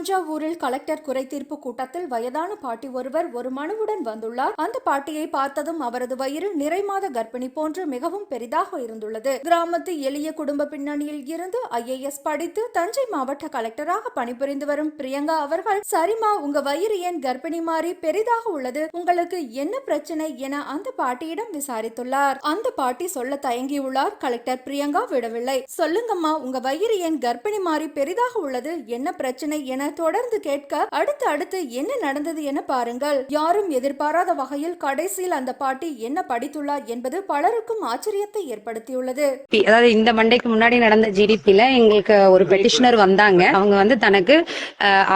தஞ்சாவூரில் கலெக்டர் குறைதீர்ப்பு கூட்டத்தில் வயதான பாட்டி ஒருவர் ஒரு மனுவுடன் வந்துள்ளார். அந்த பாட்டியை பார்த்ததும் அவரது வயிறு நிறைமாத கர்ப்பிணி போன்று மிகவும் பெரிதாக இருந்துள்ளது. கிராமத்து எளிய குடும்ப பின்னணியில் இருந்து ஐஏஎஸ் படித்து தஞ்சை மாவட்ட கலெக்டராக பணிபுரிந்து வரும் பிரியங்கா அவர்கள் சரிமா உங்க வயிறு ஏன் கர்ப்பிணி மாறி பெரிதாக உள்ளது? உங்களுக்கு என்ன பிரச்சனை என அந்த பாட்டியிடம் விசாரித்துள்ளார். அந்த பாட்டி சொல்ல தயங்கியுள்ளார். கலெக்டர் பிரியங்கா விடவில்லை. சொல்லுங்கம்மா உங்க வயிறு ஏன் கர்ப்பிணி மாறி பெரிதாக உள்ளது? என்ன பிரச்சனை என தொடர்ந்து கேட்க அடுத்து அடுத்து என்ன நடந்தது என பாருங்கள். யாரும் எதிர்பாராத வகையில் கடைசியில் அந்த பாட்டி என்ன படித்துள்ளார் என்பது பலருக்கும் ஆச்சரியத்தை ஏற்படுத்தியுள்ளது. அதாவது இந்த மண்டைக்கு முன்னாடி நடந்த ஜிடிபில எங்களுக்கு ஒரு பெட்டிஷனர் வந்தாங்க. அவங்க வந்து தனக்கு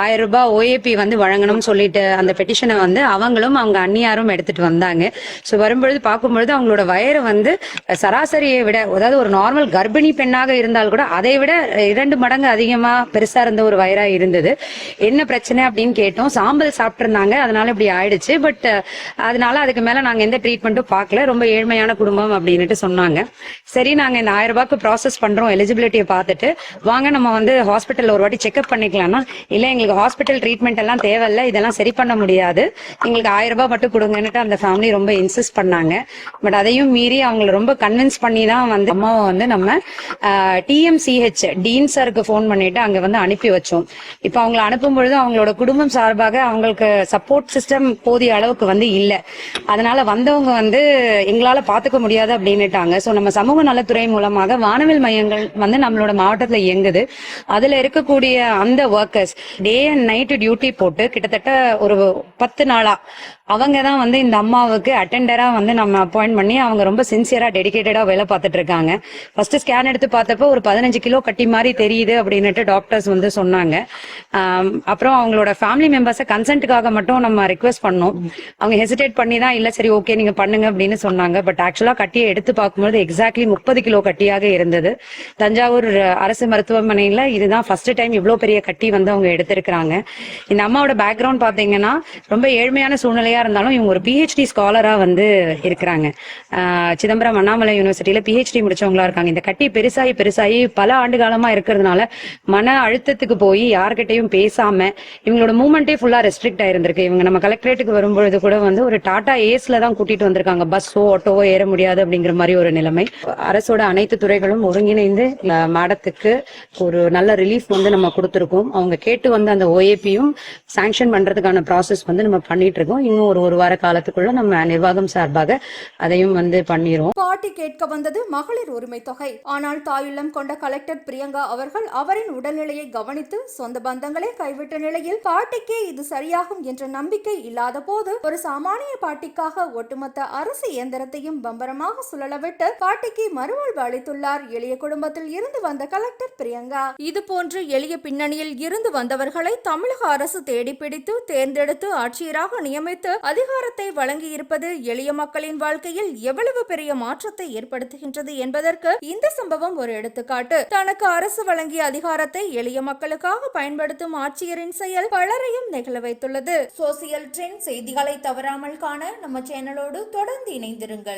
ஆயிரம் ரூபாய் ஓஏபி வந்து வழங்கணும்னு சொல்லிட்டு அந்த பெட்டிஷனை வந்து அவங்களும் அவங்க அந்நியாரும் எடுத்துட்டு வந்தாங்க. ஸோ வரும்பொழுது பார்க்கும்பொழுது அவங்களோட வயரை வந்து சராசரியை விட அதாவது ஒரு நார்மல் கர்ப்பிணி பெண்ணாக இருந்தால் கூட அதை விட இரண்டு மடங்கு அதிகமா பெருசா இருந்த ஒரு வயரா இருந்தது. என்ன பிரச்சனை அப்படின்னு கேட்டோம். சாம்பல் சாப்பிட்டுருந்தாங்க அதனால இப்படி ஆயிடுச்சு. பட் அதனால அதுக்கு மேல நாங்க எந்த ட்ரீட்மெண்ட்டும் பார்க்கல. ரொம்ப ஏழ்மையான குடும்பம் அப்படின்னுட்டு சொன்னாங்க. சரி நாங்க இந்த ஆயிரம் ரூபாய்க்கு ப்ராசஸ் பண்றோம். எலிஜிபிலிட்டியை பார்த்துட்டு வாங்க நம்ம வந்து ஹாஸ்பிட்டல் ஒரு வாட்டி செக்அப் பண்ணிக்கலாம்னா இல்ல எங்களுக்கு ஹாஸ்பிட்டல் ட்ரீட்மெண்ட் எல்லாம் தேவையில்ல. இதெல்லாம் சரி பண்ண முடியாது. எங்களுக்கு ஆயிரம் ரூபாய் மட்டும் கொடுங்கன்னுட்டு அந்த ஃபேமிலி ரொம்ப இன்சிஸ்ட் பண்ணாங்க. பட் அதையும் மீறி அவங்கள ரொம்ப கன்வின்ஸ் பண்ணி தான் வந்து அம்மாவை வந்து நம்ம டிஎம்சிஹெச் டீன் சாருக்கு ஃபோன் பண்ணிட்டு அங்க வந்து அனுப்பி வச்சோம். இப்போ அவங்கள அனுப்பும் பொழுது அவங்களோட குடும்பம் சார்பாக அவங்களுக்கு சப்போர்ட் சிஸ்டம் போதிய அளவுக்கு வந்து இல்லை. அதனால வந்தவங்க வந்து எங்களால பாத்துக்க முடியாது அப்படின்னுட்டாங்க. ஸோ நம்ம சமூக நலத்துறை மூலமாக வானவில் மையங்கள் வந்து நம்மளோட மாவட்டத்தில் இயங்குது. அதுல இருக்கக்கூடிய அந்த workers day and night duty போட்டு கிட்டத்தட்ட ஒரு பத்து நாளா அவங்க தான் வந்து இந்த அம்மாவுக்கு அட்டெண்டரா வந்து நம்ம அப்பாயிண்ட் பண்ணி அவங்க ரொம்ப சின்சியரா டெடிக்கேட்டடா வேலை பார்த்துட்டு இருக்காங்க. ஃபர்ஸ்ட் ஸ்கேன் எடுத்து பார்த்தப்போ ஒரு பதினஞ்சு கிலோ கட்டி மாதிரி தெரியுது அப்படின்னுட்டு டாக்டர்ஸ் வந்து சொன்னாங்க. அப்புறம் அவங்களோட ஃபேமிலி மெம்பர்ஸை கன்சென்ட்டுக்காக மட்டும் நம்ம ரிக்வெஸ்ட் பண்ணோம். அவங்க ஹெசிடேட் பண்ணி தான் இல்ல சரி ஓகே நீங்க பண்ணுங்க அப்படின்னு சொன்னாங்க. பட் ஆக்சுவலா கட்டியை எடுத்து பார்க்கும்போது எக்ஸாக்ட்லி முப்பது கிலோ கட்டியாக இருந்தது. தஞ்சாவூர் அரசு மருத்துவமனையில இதுதான் ஃபர்ஸ்ட் டைம் இவ்வளவு பெரிய கட்டி வந்து அவங்க எடுத்திருக்கிறாங்க. இந்த அம்மாவோட பேக்ரவுண்ட் பாத்தீங்கன்னா ரொம்ப ஏழ்மையான சூழ்நிலை சூழ்நிலையா இருந்தாலும் இவங்க ஒரு பிஹெச்டி ஸ்காலரா வந்து இருக்கிறாங்க. சிதம்பரம் அண்ணாமலை யூனிவர்சிட்டியில பிஹெச்டி முடிச்சவங்களா இருக்காங்க. இந்த கட்டி பெருசாகி பெருசாகி பல ஆண்டு காலமா இருக்கிறதுனால மன அழுத்தத்துக்கு போய் யார்கிட்டையும் பேசாம இவங்களோட மூமெண்டே ஃபுல்லா ரெஸ்ட்ரிக்ட் ஆயிருந்திருக்கு. இவங்க நம்ம கலெக்டரேட்டுக்கு வரும்பொழுது கூட வந்து ஒரு டாடா ஏஸ்ல தான் கூட்டிட்டு வந்திருக்காங்க. பஸ்ஸோ ஆட்டோவோ ஏற முடியாது அப்படிங்கிற மாதிரி ஒரு நிலைமை. அரசோட அனைத்து துறைகளும் ஒருங்கிணைந்து மாடத்துக்கு மேடத்துக்கு ஒரு நல்ல ரிலீஃப் வந்து நம்ம கொடுத்துருக்கோம். அவங்க கேட்டு வந்த அந்த ஓஏபியும் சாங்ஷன் பண்றதுக்கான ப்ராசஸ் வந்து நம்ம பண்ணிட்டு இருக்கோம். இன்னும் ஒரு ஒரு வார காலத்துக்குள்ள நம்ம நிர்வாகம் சார்பாக அதையும் வந்து பண்ணிரும். பாட்டி கேட்க வந்தது மகளிர் உரிமை தொகை ஆனால் தாயுள்ளம் கொண்ட கலெக்டர் பிரியங்கா அவர்கள் அவரின் உடல்நிலையை கவனித்து சொந்த பந்தங்களை கைவிட்ட நிலையில் பாட்டிக்கே இது சரியாகும் என்ற நம்பிக்கை இல்லாத போது ஒரு சாமானிய பாட்டிக்காக ஒட்டுமொத்த அரசு இயந்திரத்தையும் பம்பரமாக சுழலவிட்டு பாட்டிக்கு மறுவாழ்வு அளித்துள்ளார் எளிய குடும்பத்தில் இருந்து வந்த கலெக்டர் பிரியங்கா. இது போன்று எளிய பின்னணியில் இருந்து வந்தவர்களை தமிழக அரசு தேடி பிடித்து தேர்ந்தெடுத்து ஆட்சியராக நியமித்து அதிகாரத்தை வழங்கியிருப்பது எளிய மக்களின் வாழ்க்கையில் எவ்வளவு பெரிய மாற்றத்தை ஏற்படுத்துகின்றது என்பதற்கு இந்த சம்பவம் ஒரு எடுத்துக்காட்டு. தனக்கு அரசு வழங்கிய அதிகாரத்தை எளிய மக்களுக்காக பயன்படுத்தும் ஆட்சியரின் செயல் பலரையும் நெகிழ வைத்துள்ளது. சோசியல் ட்ரெண்ட் செய்திகளை தவறாமல் காண நம்ம சேனலோடு தொடர்ந்து இணைந்திருங்கள்.